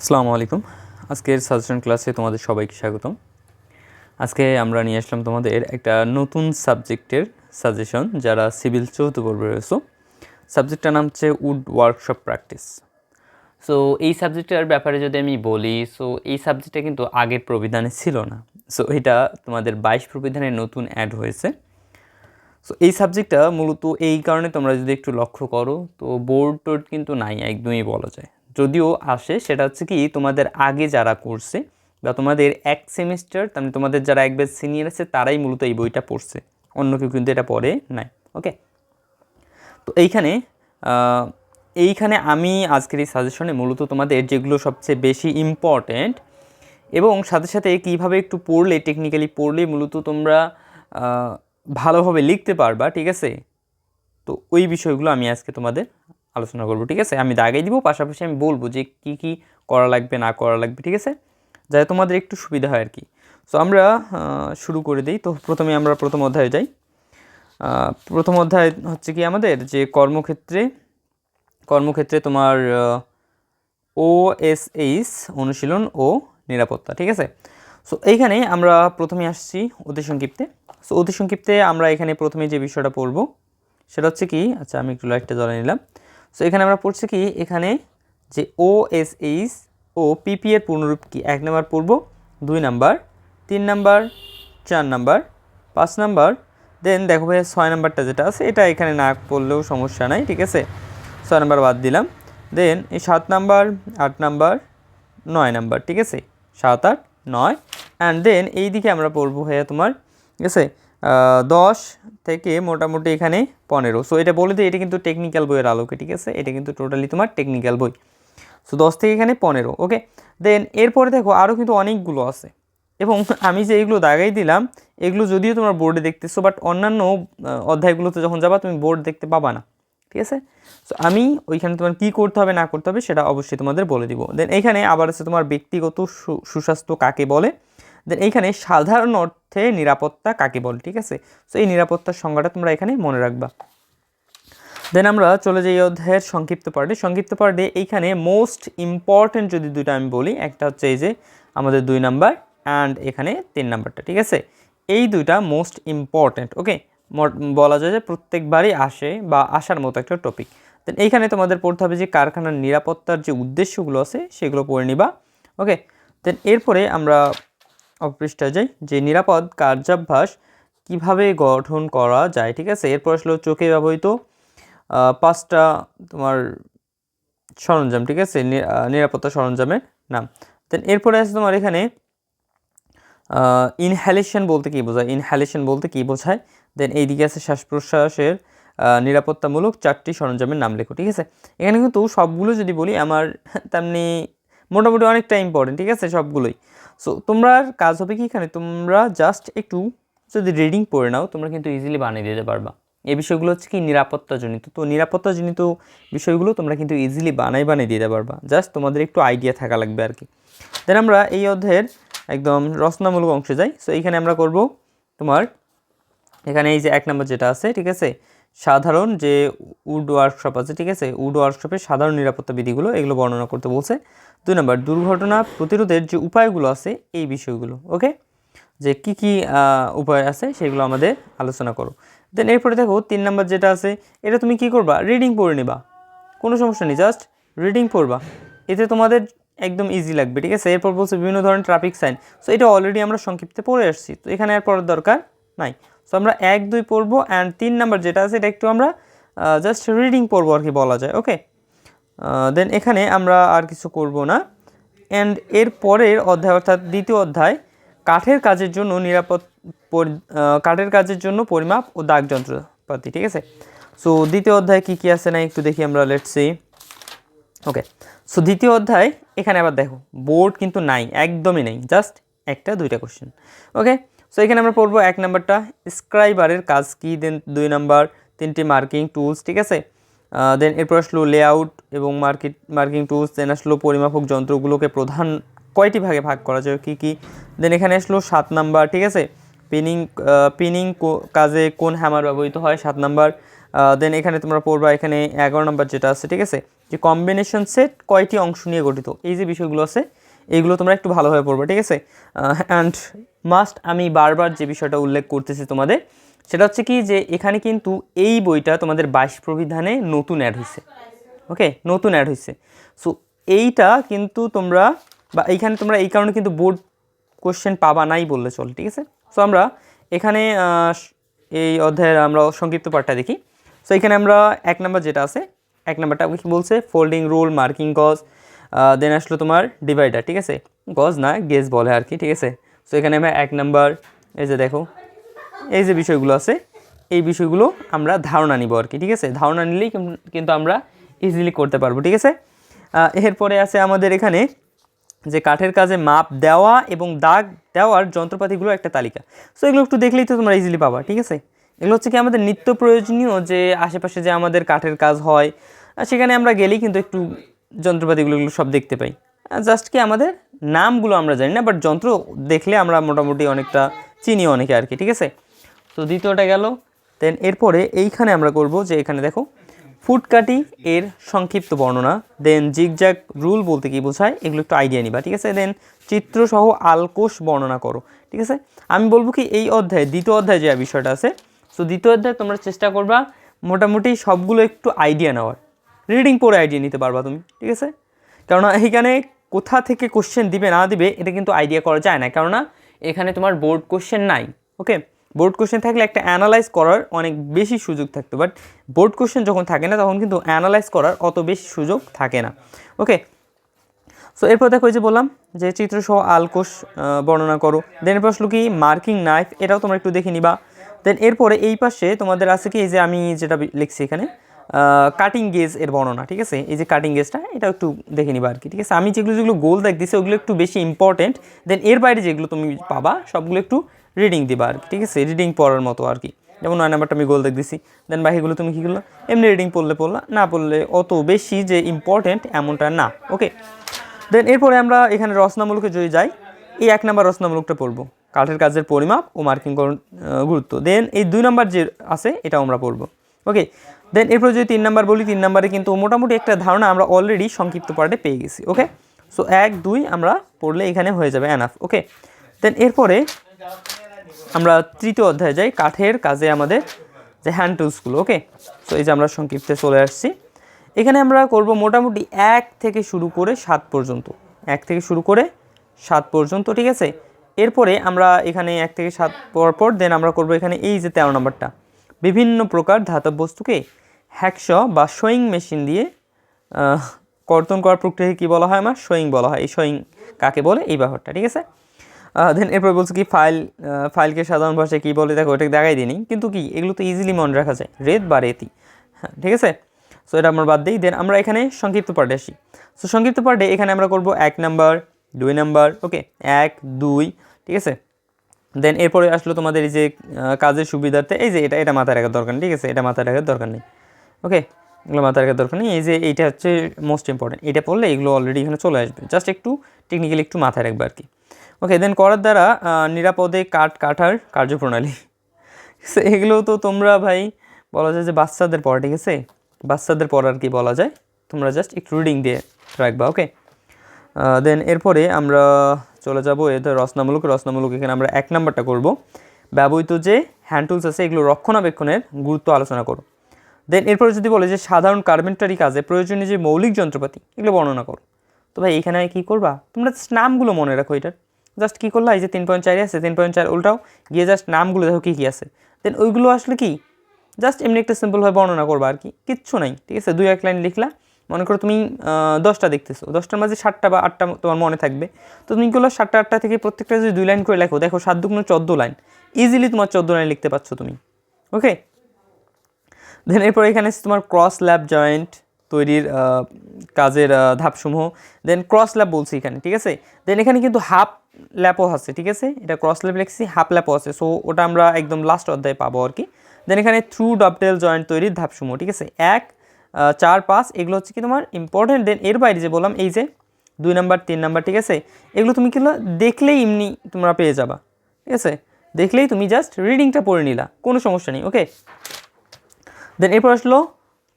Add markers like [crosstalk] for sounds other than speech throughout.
আসসালামু আলাইকুম। আজকের সাজেশন ক্লাসে তোমাদের সবাইকে স্বাগতম। আজকে আমরা নিয়ে আসলাম তোমাদের একটা নতুন সাবজেক্টের সাজেশন যারা সিভিল চৌথ পর্বে রয়েছে। সাবজেক্টটার নাম হচ্ছে উড ওয়ার্কশপ প্র্যাকটিস সো এই সাবজেক্টটার ব্যাপারে যদি আমি বলি সো এই সাবজেক্টটা কিন্তু আগের প্রবিধানে ছিল না। সো এটা তোমাদের বাইশ প্রবিধানে নতুন অ্যাড হয়েছে। সো এই সাবজেক্টটা মূলত এই কারণে তোমরা যদি একটু লক্ষ্য করো, তো বোর্ড টোর্ড কিন্তু নাই, একদমই বলা যায়। যদিও আসে, সেটা হচ্ছে কি তোমাদের আগে যারা করছে বা তোমাদের এক সেমিস্টার মানে তোমাদের যারা একবার সিনিয়র আছে, তারাই মূলত এই বইটা পড়ছে। অন্য কেউ কিন্তু এটা পড়ে নাই ওকে তো এইখানে এইখানে আমি আজকের এই সাজেশনে মূলত তোমাদের যেগুলো সবচেয়ে বেশি ইম্পর্ট্যান্ট এবং সাথে সাথে কীভাবে একটু পড়লে টেকনিক্যালি পড়লে মূলত তোমরা ভালোভাবে লিখতে পারবা, ঠিক আছে? তো ওই বিষয়গুলো আমি আজকে তোমাদের আলোচনা করব, ঠিক আছে? আমি দাগাই দিব, পাশাপাশি আমি বলব যে কি কি করা লাগবে, না করা লাগবে, ঠিক আছে? যাতে তোমাদের একটু সুবিধা হয় আর কি। সো আমরা শুরু করে দিই। তো প্রথমে আমরা প্রথম অধ্যায়ে যাই। প্রথম অধ্যায় হচ্ছে কি আমাদের? যে কর্মক্ষেত্রে কর্মক্ষেত্রে তোমার ও এস এইচ অনুশীলন ও নিরাপত্তা, ঠিক আছে? সো এইখানে আমরা প্রথমে আসছি অতি সংক্ষিপ্তে। সো অতি সংক্ষিপ্তে আমরা এখানে প্রথমে যে বিষয়টা পড়ব, সেটা হচ্ছে কি আচ্ছা আমি একটু লাইটটা জ্বলে নিলাম। সো এখানে আমরা পড়ছি কি? এখানে যে ও এস এইচ ও পিপি এর পূর্ণরূপ কি? এক নাম্বার পড়ব, দুই নাম্বার, তিন নাম্বার, চার নাম্বার, পাঁচ নাম্বার। দেন দেখো ভাই ছয় নাম্বারটা যেটা আছে, এটা এখানে না পড়লেও সমস্যা নাই, ঠিক আছে? ছয় নাম্বার বাদ দিলাম। দেন এই সাত নাম্বার, আট নাম্বার, নয় নাম্বার, ঠিক আছে? সাত, আট, নয়। অ্যান্ড দেন এই দিকে আমরা পড়ব হয়ে তোমার, ঠিক আছে? দশ থেকে মোটামুটি এখানে পনেরো। সো এটা বলে দিই, এটা কিন্তু টেকনিক্যাল বইয়ের আলোকে, ঠিক আছে? এটা কিন্তু টোটালি তোমার টেকনিক্যাল বই। সো দশ থেকে এখানে পনেরো ওকে দেন এরপরে দেখো আরও কিন্তু অনেকগুলো আছে। এবং আমি যে এগুলো দাগাই দিলাম, এগুলো যদিও তোমার বোর্ডে দেখতেছো বাট অন্যান্য অধ্যায়গুলোতে যখন যাবা, তুমি বোর্ড দেখতে পাবা না, ঠিক আছে? সো আমি ওইখানে তোমার কী করতে হবে, না করতে হবে, সেটা অবশ্যই তোমাদের বলে দিব। দেন এখানে আবার আছে তোমার ব্যক্তিগত সুস্বাস্থ্য কাকে বলে? দেন এইখানে সাধারণ অর্থে নিরাপত্তা কাকে বলে, ঠিক আছে? সো এই নিরাপত্তার সংজ্ঞাটা তোমরা এখানে মনে রাখবা। দেন আমরা চলে যাই অধ্যায়ের সংক্ষিপ্ত পার্টে সংক্ষিপ্ত পার্টে এইখানে মোস্ট ইম্পর্ট্যান্ট যদি দুইটা আমি বলি, একটা হচ্ছে এই যে আমাদের দুই নাম্বার অ্যান্ড এখানে তিন নাম্বারটা, ঠিক আছে? এই দুইটা মোস্ট ইম্পর্ট্যান্ট ওকে বলা যায় যে প্রত্যেকবারই আসে বা আসার মতো একটা টপিক দেন এইখানে তোমাদের পড়তে হবে যে কারখানার নিরাপত্তার যে উদ্দেশ্যগুলো আছে, সেগুলো পড়ে নিবা ওকে দেন এরপরে আমরা অপৃষ্ঠায় যাই। যে নিরাপদ কার্যাভ্যাস কীভাবে গঠন করা যায়, ঠিক আছে? এরপর আসলে চোখে ব্যবহৃত পাঁচটা তোমার সরঞ্জাম, ঠিক আছে? নিরাপত্তা সরঞ্জামের নাম। দেন এরপরে আছে তোমার এখানে ইনহ্যালেশন বলতে কী বোঝায়? ইনহ্যালেশন বলতে কী বোঝায়? দেন এইদিকে আছে শ্বাস প্রশ্বাসের নিরাপত্তামূলক চারটি সরঞ্জামের নাম লেখো, ঠিক আছে? এখানে কিন্তু সবগুলো যদি বলি, আমার তেমনি মোটামুটি অনেকটা ইম্পর্টেন্ট ঠিক আছে? সবগুলোই। সো তোমরা কাজ হবে কি এখানে? তোমরা জাস্ট একটু যদি রিডিং পড়ে নাও, তোমরা কিন্তু ইজিলি বানিয়ে দিতে পারবা। এই বিষয়গুলো হচ্ছে কি নিরাপত্তাজনিত। তো নিরাপত্তাজনিত বিষয়গুলো তোমরা কিন্তু ইজিলি বানাই বানিয়ে দিতে পারবা। জাস্ট তোমাদের একটু আইডিয়া থাকা লাগবে আর কি। দেন আমরা এই অধ্যায়ের একদম রচনামূলক অংশে যাই। সো এইখানে আমরা করব তোমার, এখানে এই যে এক নম্বর যেটা আছে, ঠিক আছে? সাধারণ যে উড ওয়ার্কশপ আছে, ঠিক আছে? উড ওয়ার্কশপের সাধারণ নিরাপত্তা বিধিগুলো এগুলো বর্ণনা করতে বলছে। দুই নম্বর, দুর্ঘটনা প্রতিরোধের যে উপায়গুলো আছে, এই বিষয়গুলো, ওকে? যে কি কি উপায় আছে, সেগুলো আমাদের আলোচনা করো। দেন এরপরে দেখো, তিন নম্বর যেটা আছে, এটা তুমি কি করবা? রিডিং পড়ে নিবা। কোনো সমস্যা নেই, জাস্ট রিডিং পড়বা। এতে তোমাদের একদম ইজি লাগবে, ঠিক আছে? এরপর বলছে বিভিন্ন ধরনের ট্রাফিক সাইন সো এটা অলরেডি আমরা সংক্ষিপ্তে পড়ে আসছি। তো এখানে আর পড়ার দরকার নাই। সো আমরা এক, দুই পড়ব অ্যান্ড তিন নাম্বার যেটা আছে এটা একটু আমরা জাস্ট রিডিং পড়ব আর কি বলা যায় ওকে দেন এখানে আমরা আর কিছু করব না। অ্যান্ড এর পরের অধ্যায় অর্থাৎ দ্বিতীয় অধ্যায়, কাঠের কাজের জন্য নিরাপদ কাঠের কাজের জন্য পরিমাপ ও দাগ যন্ত্রপাতি ঠিক আছে? সো দ্বিতীয় অধ্যায় কী কী আছে না একটু দেখি আমরা লেটস সি ওকে সো দ্বিতীয় অধ্যায়, এখানে আবার দেখো বোর্ড কিন্তু নাই, একদমই নেই জাস্ট একটা, দুইটা কোশ্চেন ওকে সো এখানে আমরা পড়ব এক নাম্বারটা, স্ক্রাইবারের কাজ কি? দেন দুই নাম্বার, তিনটি মার্কিং টুলস, ঠিক আছে? দেন এরপর আসলো লেআউট এবং মার্কেট মার্কিং টুলস দেন আসলো পরিমাপক যন্ত্রগুলোকে প্রধান, কয়টি ভাগে ভাগ করা যায়, কী কী? দেন এখানে আসলো সাত নাম্বার, ঠিক আছে? পিনিং পিনিং কাজে কোন হ্যামার ব্যবহৃত হয়? সাত নাম্বার। দেন এখানে তোমরা পড়বা এখানে এগারো নাম্বার যেটা আছে, ঠিক আছে? যে কম্বিনেশন সেট কয়টি অংশ নিয়ে গঠিত? এই যে বিষয়গুলো আছে এইগুলো তোমরা একটু ভালোভাবে পড়বে, ঠিক আছে? অ্যান্ড মাস্ট আমি বারবার যে বিষয়টা উল্লেখ করতেছি তোমাদের, সেটা হচ্ছে কি যে এখানে কিন্তু এই বইটা তোমাদের বাইশ প্রবিধানে নতুন অ্যাড হয়েছে ওকে নতুন অ্যাড হয়েছে সো এইটা কিন্তু তোমরা, বা এইখানে তোমরা এই কারণে কিন্তু বোর্ড কোশ্চেন পাবা নাই বললে চল, ঠিক আছে? সো আমরা এখানে এই অধ্যায়ের আমরা সংক্ষিপ্ত পাঠটা দেখি। সো এখানে আমরা এক নাম্বার যেটা আছে, এক নাম্বারটা কি বলছে? ফোল্ডিং রোল মার্কিং গজ দেন আসলো তোমার ডিভাইডার ঠিক আছে? গজ না গেজ বলে আর কি, ঠিক আছে? সো এখানে আমরা এক নাম্বার, এই যে দেখো, এই যে বিষয়গুলো আছে, এই বিষয়গুলো আমরা ধারণা নিব আর কি, ঠিক আছে? ধারণা নিলেই কিন্তু আমরা ইজিলি করতে পারব, ঠিক আছে? এরপরে আছে আমাদের এখানে যে কাঠের কাজে মাপ দেওয়া এবং দাগ দেওয়ার যন্ত্রপাতিগুলো একটা তালিকা। সো এগুলো একটু দেখলেই তো তোমরা ইজিলি পাবা, ঠিক আছে? এগুলো হচ্ছে কি আমাদের নিত্য প্রয়োজনীয় যে আশেপাশে যে আমাদের কাঠের কাজ হয়, সেখানে আমরা গেলেই কিন্তু একটু যন্ত্রপাতিগুলো সব দেখতে পাই। জাস্ট কি আমাদের নামগুলো আমরা জানি না বাট যন্ত্র দেখলে আমরা মোটামুটি অনেকটা চিনি অনেকে আর কি, ঠিক আছে? তো দ্বিতীয়টা গেল দেন এরপরে এইখানে আমরা করব যে এখানে দেখো ফুটকাটি এর সংক্ষিপ্ত বর্ণনা দেন জিগজ্যাগ রুল বলতে কি বোঝায়, এগুলো একটু আইডিয়া নিবা, ঠিক আছে? দেন চিত্রসহ আলকোষ বর্ণনা করো, ঠিক আছে? আমি বলব কি এই অধ্যায়ে, দ্বিতীয় অধ্যায়ে যে বিষয়টা আছে সো দ্বিতীয় অধ্যায়ে তোমরা চেষ্টা করবা মোটামুটি সবগুলো একটু আইডিয়া নেওয়ার রিডিং পড়ে আইডিয়া নিতে পারবা তুমি, ঠিক আছে? কেননা এইখানে কোথা থেকে কোশ্চেন দিবে, না দিবে, এটা কিন্তু আইডিয়া করা যায় না। কেননা, এখানে তোমার বোর্ড কোশ্চেন নাই ওকে বোর্ড কোশ্চেন থাকলে একটা অ্যানালাইজ করার অনেক বেশি সুযোগ থাকতো। বাট বোর্ড কোশ্চেন যখন থাকে না, তখন কিন্তু অ্যানালাইজ করার অত বেশি সুযোগ থাকে না ওকে সো এরপর দেখো যে বললাম যে চিত্রসহ আলকোষ বর্ণনা করো। দেন এরপর আসলো কি? মার্কিং নাইফ এটাও তোমরা একটু দেখে নিবা। দেন এরপরে এই পাশে তোমাদের আছে কি? এই যে আমি যেটা লিখছি এখানে কাটিং গেজ এর বর্ণনা, ঠিক আছে? এই যে কাটিং গেজটা এটা একটু দেখে নিবা আর কি, ঠিক আছে? আমি যেগুলো যেগুলো গোল দেখ দিছি, ওগুলো একটু বেশি ইম্পর্টেন্ট দেন এর বাইরে যেগুলো তুমি পাবা, সবগুলো একটু রিডিং দিবা আর কি, ঠিক আছে? রিডিং পড়ার মতো আর কি। যেমন নয় নাম্বারটা আমি গোল দেখ দিছি দেন বাকিগুলো তুমি কী করল? এমনি রিডিং পড়লে পড়লা, না পড়লে অত বেশি যে ইম্পর্টেন্ট এমনটা না ওকে দেন এরপরে আমরা এখানে রচনামূলকে যদি যাই, এই এক নাম্বার রচনামূলকটা পড়ব। কাঠের কাজের পরিমাপ ও মার্কিং গুরুত্ব। দেন এই দুই নাম্বার যে আছে, এটাও আমরা পড়ব ওকে দেন এরপর যদি তিন নাম্বার বলি, তিন নাম্বারে কিন্তু মোটামুটি একটা ধারণা আমরা অলরেডি সংক্ষিপ্ত পার্টে পেয়ে গেছি ওকে সো এক, দুই আমরা পড়লে এখানে হয়ে যাবে অ্যানাফ ওকে দেন এরপরে আমরা তৃতীয় অধ্যায়ে যাই, কাঠের কাজে আমাদের যে হ্যান্ড টুলসগুলো ওকে সো এই যে আমরা সংক্ষিপ্তে চলে আসছি। এখানে আমরা করব মোটামুটি এক থেকে শুরু করে সাত পর্যন্ত, এক থেকে শুরু করে সাত পর্যন্ত, ঠিক আছে? এরপরে আমরা এখানে এক থেকে সাত পর পর দেন আমরা করব এখানে এই যে তেরো নম্বরটা। বিভিন্ন প্রকার ধাতব বস্তুকে হ্যাকশ বা শোয়িং মেশিন দিয়ে কর্তন করার প্রক্রিয়াকে কী বলা হয় আমার? শোয়িং বলা হয়। এই শোয়িং কাকে বলে? এই ব্যাপারটা ঠিক আছে? দেন এরপর বলছে কি, ফাইল ফাইলকে সাধারণ ভাষায় কী বলে? দেখো, ওটাকে দেখাই দিই কিন্তু কি, এগুলো তো ইজিলি মনে রাখা যায়। রেত বা রেতি। হ্যাঁ ঠিক আছে? সো এটা আমরা বাদ দিই। দেন আমরা এখানে সংক্ষিপ্ত পার্টে আসি। সো সংক্ষিপ্ত পার্টে এখানে আমরা করব এক নাম্বার দুই নাম্বার ওকে এক, দুই, ঠিক আছে? দেন এরপরে আসলো তোমাদের এই যে কাজের সুবিধার্থে, এই যে এটা এটা মাথায় রাখার দরকার ঠিক আছে? এটা মাথায় রাখার দরকার নেই। ওকে এগুলো মাথায় রাখার দরকার নেই। এই যে এইটা হচ্ছে মোস্ট ইম্পর্টেন্ট এটা পড়লে এগুলো অলরেডি এখানে চলে আসবে। জাস্ট একটু টেকনিক্যালি একটু মাথায় রাখবে আর কি। ওকে দেন করার দ্বারা নিরাপদে কাঠ কাটার কার্যপ্রণালী। এগুলো তো তোমরা ভাই বলা যায় যে বাচ্চাদের পড়া, ঠিক আছে? বাচ্চাদের পড়ার কি বলা যায়। তোমরা জাস্ট একটু রিডিং দিয়ে রাখবা ওকে দেন এরপরে আমরা চলে যাব এদের রচনামূলক। রচনামূলক এখানে আমরা এক নাম্বারটা করব। ব্যবহৃত যে হ্যান্ড টুলস আছে, এগুলো রক্ষণাবেক্ষণের গুরুত্ব আলোচনা করো। দেন এরপরে যদি বলে যে সাধারণ কার্পেন্টারি কাজে প্রয়োজনীয় যে মৌলিক যন্ত্রপাতি, এগুলো বর্ণনা করো। তো ভাই, এখানে কী করবা? তোমরা নামগুলো মনে রাখো এটার। জাস্ট কী করলা? এই যে তিন পয়েন্ট চারে আছে, তিন পয়েন্ট চার উল্টাও, গিয়ে জাস্ট নামগুলো দেখো কী কী আছে। দেন ওইগুলো আসলে কি? জাস্ট এমনি একটা সিম্পলভাবে বর্ণনা করবা আর কি, কিচ্ছু নাই, ঠিক আছে? দুই এক লাইন লিখলা, মনে করো তুমি দশটা দেখতেছো, দশটার মাঝে সাতটা বা আটটা তোমার মনে থাকবে। তো তুমি করল? সাতটা, আটটা থেকে প্রত্যেকটা যদি দুই লাইন করে লেখো, দেখো সাত দুগুণ চোদ্দ লাইন। ইজিলি তোমার চোদ্দ লাইন লিখতে পারছ তুমি ওকে দেন এরপর এখানে তোমার ক্রস ল্যাব জয়েন্ট তৈরির কাজের ধাপসমূহ। দেন ক্রস ল্যাব বলছি এখানে, ঠিক আছে? দেন এখানে কিন্তু হাফ ল্যাপও আছে, ঠিক আছে? এটা ক্রস ল্যাব লিখছি হাফ ল্যাপও আছে। সো ওটা আমরা একদম লাস্ট অধ্যায়ে পাবো আর কি। দেন এখানে থ্রু ডপটেল জয়েন্ট তৈরির ধাপসমূহ, ঠিক আছে? এক চার, পাঁচ, এগুলো হচ্ছে কি তোমার ইম্পর্টেন্ট দেন এর বাইরে যে বললাম, এই যে দুই নাম্বার, তিন নাম্বার, ঠিক আছে? এগুলো তুমি কি দেখলেই এমনি তোমরা পেয়ে যাবা, ঠিক আছে? দেখলেই তুমি জাস্ট রিডিংটা পড়ে নিলা, কোনো সমস্যা নেই ওকে দেন এরপর আসলো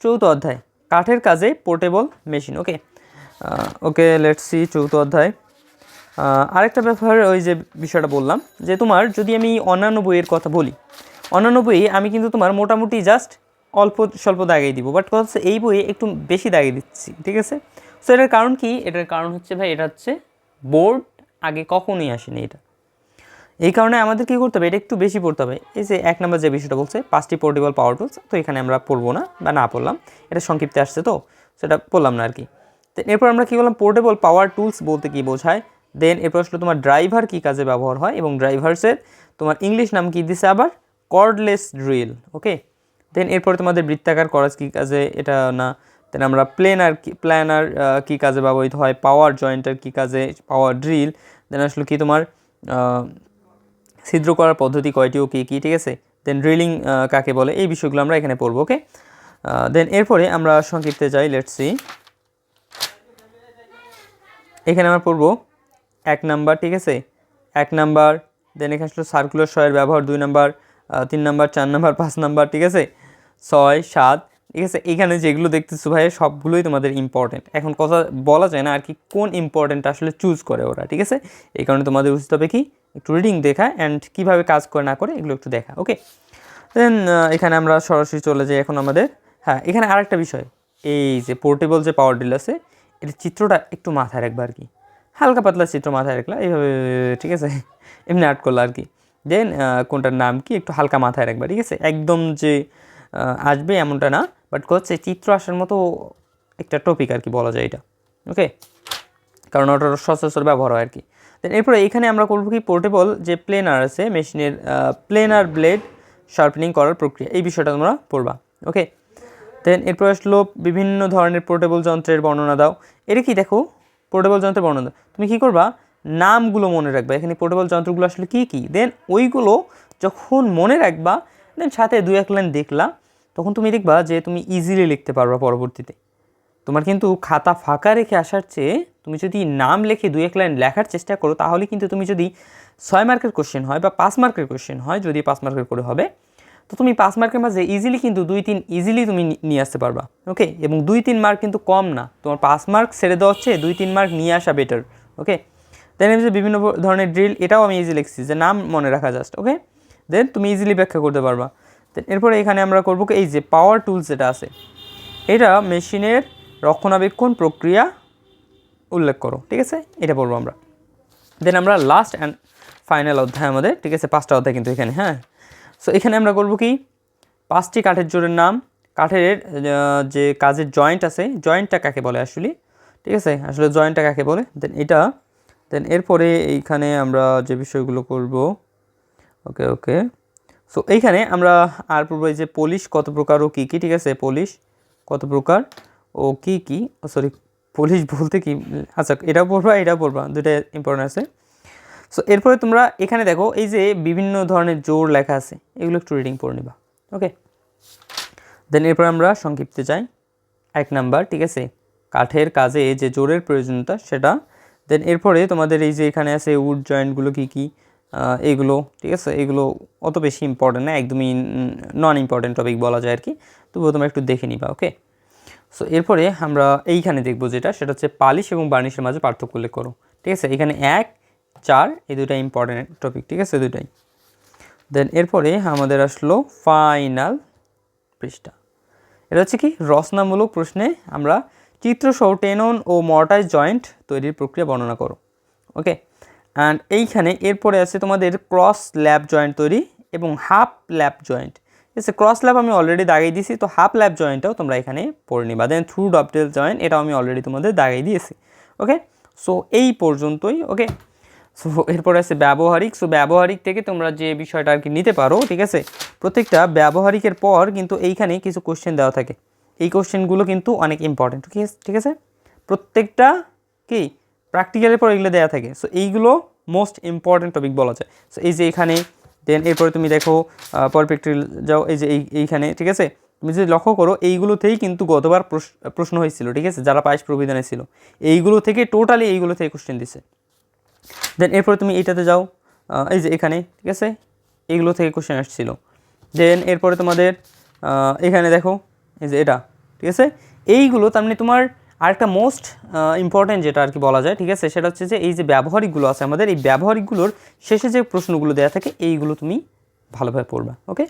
চৌথ অধ্যায়। কাঠের কাজে portable machine okay okay let's see চৌথ অধ্যায়। আরেকটা ব্যাপার ওই যে বিষয়টা বললাম, যে তোমার যদি আমি অন্যান্য বইয়ের কথা বলি, অন্যান্য বইয়ে আমি কিন্তু তোমার মোটামুটি জাস্ট অল্প, স্বল্প দাগিয়ে দিব বাট কথা হচ্ছে এই বইয়ে একটু বেশি দাগিয়ে দিচ্ছি, ঠিক আছে? সো এটার কারণ কি? এটার কারণ হচ্ছে ভাই, এটা হচ্ছে বোর্ড আগে কখনোই আসেনি এটা। এই কারণে আমাদের কী করতে হবে? এটা একটু বেশি পড়তে হবে। এই যে এক নম্বর যে বিষয়টা বলছে পাঁচটি পোর্টেবল পাওয়ার টুলস তো এখানে আমরা পড়ব না বা না পড়লাম। এটা সংক্ষিপ্তে আসছে তো, সেটা পড়লাম না আর কি এরপর আমরা কী করলাম? পোর্টেবল পাওয়ার টুলস বলতে কী বোঝায়? দেন এরপর আসলে তোমার ড্রাইভার কী কাজে ব্যবহার হয়? এবং ড্রাইভার্সের তোমার ইংলিশ নাম কী দিছে আবার? কর্ডলেস ড্রিল ওকে দেন এরপর তোমাদের বৃত্তাকার করাজ কী কাজে? এটা না। দেন আমরা প্লেনার কি প্ল্যানার কী কাজে ব্যবহৃত হয়? পাওয়ার জয়েন্টার কী কাজে? পাওয়ার ড্রিল দেন আসলে কি তোমার ছিদ্র করার পদ্ধতি কয়টি ও কী কী, ঠিক আছে? দেন ড্রিলিং কাকে বলে? এই বিষয়গুলো আমরা এখানে পড়ব ওকে দেন এরপরে আমরা সংক্ষিপ্তে যাই লেটস সি এখানে আমরা পড়ব এক নাম্বার, ঠিক আছে? এক নাম্বার দেন এখানে আসলে সার্কুলার শয়ের ব্যবহার, দুই নাম্বার তিন নাম্বার, চার নাম্বার, পাঁচ নাম্বার, ঠিক আছে? ছয়, সাত, ঠিক আছে? এখানে যেগুলো দেখতেছো ভাই সবগুলোই তোমাদের ইম্পর্টেন্ট এখন কথা বলা যায় না আর কি কোন ইম্পর্টেন্ট আসলে চুজ করে ওরা, ঠিক আছে? এই কারণে তোমাদের উচিত হবে কি? একটু রিডিং দেখা অ্যান্ড কীভাবে কাজ করে না করে এগুলো একটু দেখা ওকে দেন এখানে আমরা সরাসরি চলে যাই এখন আমাদের হ্যাঁ এখানে আরেকটা বিষয়, এই যে পোর্টেবল যে পাওয়ার ডিল আছে, এর চিত্রটা একটু মাথায় রাখবা আর কি। হালকা পাতলা চিত্র মাথায় রাখলা, এইভাবে, ঠিক আছে? [laughs] এমনি আর্ট করলা আর কি। দেন কোনটার নাম কি একটু হালকা মাথায় রাখবা, ঠিক আছে? একদম যে আসবে এমনটা না বাট হচ্ছে চিত্র আসার মতো একটা টপিক আর কি বলা যায় এটা ওকে কারণ ওটার সচরাচর ব্যবহার হয় আর কি। দেন এরপরে এখানে আমরা করব কি পোর্টেবল যে প্লেনার আছে মেশিনের প্লেনার ব্লেড শার্পনিং করার প্রক্রিয়া। এই বিষয়টা তোমরা পড়বা। ওকে দেন এরপর আসলো বিভিন্ন ধরনের পোর্টেবল যন্ত্রের বর্ণনা দাও। এটা কি দেখো? পোর্টেবল যন্ত্রের বর্ণনা দাও। তুমি কি করবা? নামগুলো মনে রাখবা। এখানে পোর্টেবল যন্ত্রগুলো আসলে কী কী? দেন ওইগুলো যখন মনে রাখবা দেন সাথে দু এক লাইন দেখলা, তখন তুমি দেখবা যে তুমি ইজিলি লিখতে পারবা পরবর্তীতে। তোমার কিন্তু খাতা ফাঁকা রেখে আসার চেয়ে তুমি যদি নাম লিখে দুই এক লাইন লেখার চেষ্টা করো, তাহলে কিন্তু তুমি যদি ছয় মার্কের কোশ্চেন হয় বা পাঁচ মার্কের কোশ্চেন হয়, যদি পাঁচ মার্কের করে হবে, তো তুমি পাঁচ মার্কের মাঝে ইজিলি কিন্তু দুই তিন ইজিলি তুমি নিয়ে আসতে পারবা ওকে এবং দুই তিন মার্ক কিন্তু কম না। তোমার পাঁচ মার্ক ছেড়ে দেওয়া হচ্ছে, দুই তিন মার্ক নিয়ে আসা বেটার ওকে দেন যে বিভিন্ন ধরনের ড্রিল এটাও আমি ইজি লিখছি, যে নাম মনে রাখা জাস্ট ওকে দেন তুমি ইজিলি ব্যাখ্যা করতে পারবা। দেন এরপরে এখানে আমরা করব এই যে পাওয়ার টুলস যেটা আছে, এটা মেশিনের রক্ষণাবেক্ষণ প্রক্রিয়া উল্লেখ করো, ঠিক আছে? এটা বলব আমরা। দেন আমরা লাস্ট অ্যান্ড ফাইনাল অধ্যায় আমাদের, ঠিক আছে? পাঁচটা অধ্যায় কিন্তু এখানে হ্যাঁ? সো এখানে আমরা করব কি? পাঁচটি কাঠের জোরের নাম। কাঠের যে কাজের জয়েন্ট আছে জয়েন্টটা কাকে বলে আসলে ঠিক আছে? আসলে জয়েন্টটা কাকে বলে? দেন এটা দেন এরপরে এইখানে আমরা যে বিষয়গুলো করব, ওকে ওকে। সো এইখানে আমরা আর পূর্ব যে পলিশ কত প্রকার ও কী কী, ঠিক আছে? পলিশ কত প্রকার ও কী কী সরি পলিশ বলতে কি? আচ্ছা এটাও পড়বা এটাও পড়বা দুটো ইম্পর্টেন্ট আছে। সো এরপরে তোমরা এখানে দেখো, এই যে বিভিন্ন ধরনের জোর লেখা আছে, এগুলো একটু রিডিং পড়ে নিবা ওকে দেন এরপর আমরা সংক্ষিপ্তে যাই। এক নাম্বার, ঠিক আছে? কাঠের কাজে যে জোরের প্রয়োজনীয়তা, সেটা। দেন এরপরে তোমাদের এই যে এখানে আছে উড জয়েন্টগুলো কী কী? এগুলো, ঠিক আছে? এগুলো অত বেশি ইম্পর্টেন্ট না, একদমই নন ইম্পর্টেন্ট টপিক বলা যায় আর কি। তবুও তোমরা একটু দেখে নিবা ওকে সো এরপরে আমরা এইখানে দেখব যেটা, সেটা হচ্ছে পালিশ এবং বার্নিশের মাঝে পার্থক্য উল্লেখ করো। ঠিক আছে? এখানে এক, চার, এই দুটা ইম্পর্টেন্ট টপিক ঠিক আছে? দুটাই দেন এরপরে আমাদের আসলো ফাইনাল পৃষ্ঠা। এটা হচ্ছে কি? রচনামূলক প্রশ্নে আমরা চিত্রসহ টেনন ও মর্টাইজ জয়েন্ট তৈরির প্রক্রিয়া বর্ণনা করো। ওকে অ্যান্ড এইখানে এরপরে আছে তোমাদের ক্রস ল্যাব জয়েন্ট তৈরি এবং হাফ ল্যাব জয়েন্ট এসে ক্রস ল্যাব আমি অলরেডি দাগিয়ে দিয়েছি, তো হাফ ল্যাব জয়েন্টটাও তোমরা এখানে পড়ে নিবা। দেন থ্রু ডপটেল জয়েন্ট এটাও আমি অলরেডি তোমাদের দাগিয়ে দিয়েছি ওকে সো এই পর্যন্তই ওকে সো এরপরে আছে ব্যবহারিক। সো ব্যবহারিক থেকে তোমরা যে বিষয়টা আর কি নিতে পারো, ঠিক আছে? প্রত্যেকটা ব্যবহারিকের পর কিন্তু এইখানে কিছু কোশ্চেন দেওয়া থাকে। এই কোশ্চেনগুলো কিন্তু অনেক ইম্পর্টেন্ট ঠিক আছে ঠিক আছে? প্রত্যেকটা কি? প্র্যাকটিক্যালের পর এগুলো দেওয়া থাকে। সো এইগুলো মোস্ট ইম্পর্টেন্ট টপিক বলা যায়। সো এই যে এখানে দেন এরপরে তুমি দেখো পারফেক্টরি যাও, এই যে এই, এইখানে, ঠিক আছে? তুমি যদি লক্ষ্য করো এইগুলোতেই কিন্তু গতবার প্রশ- প্রশ্ন হয়েছিল, ঠিক আছে? যারা পায়েস প্রবিধানে ছিল। এইগুলো থেকে টোটালি এইগুলো থেকে কোশ্চেন দিছে। দেন এরপরে তুমি এইটাতে যাও এই যে এখানে, ঠিক আছে? এইগুলো থেকে কোশ্চেন আসছিল। দেন এরপরে তোমাদের এখানে দেখো, এই যে এটা, ঠিক আছে? এইগুলো তার মানে তোমার আরেকটা মোস্ট ইম্পর্ট্যান্ট যেটা আর কি বলা যায়, ঠিক আছে? সেটা হচ্ছে যে এই যে ব্যবহারিকগুলো আছে আমাদের, এই ব্যবহারিকগুলোর শেষে যে প্রশ্নগুলো দেওয়া থাকে, এইগুলো তুমি ভালোভাবে পড়বা ওকে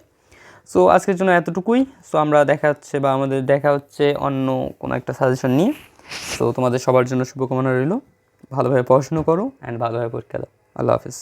সো আজকের জন্য এতটুকুই। সো আমরা দেখা হচ্ছে বা আমাদের দেখা হচ্ছে অন্য কোনো একটা সাজেশন নিয়ে। সো তোমাদের সবার জন্য শুভকামনা রইল। ভালোভাবে পড়াশুনো করো অ্যান্ড ভালোভাবে পরীক্ষা দাও। আল্লাহ হাফিজ।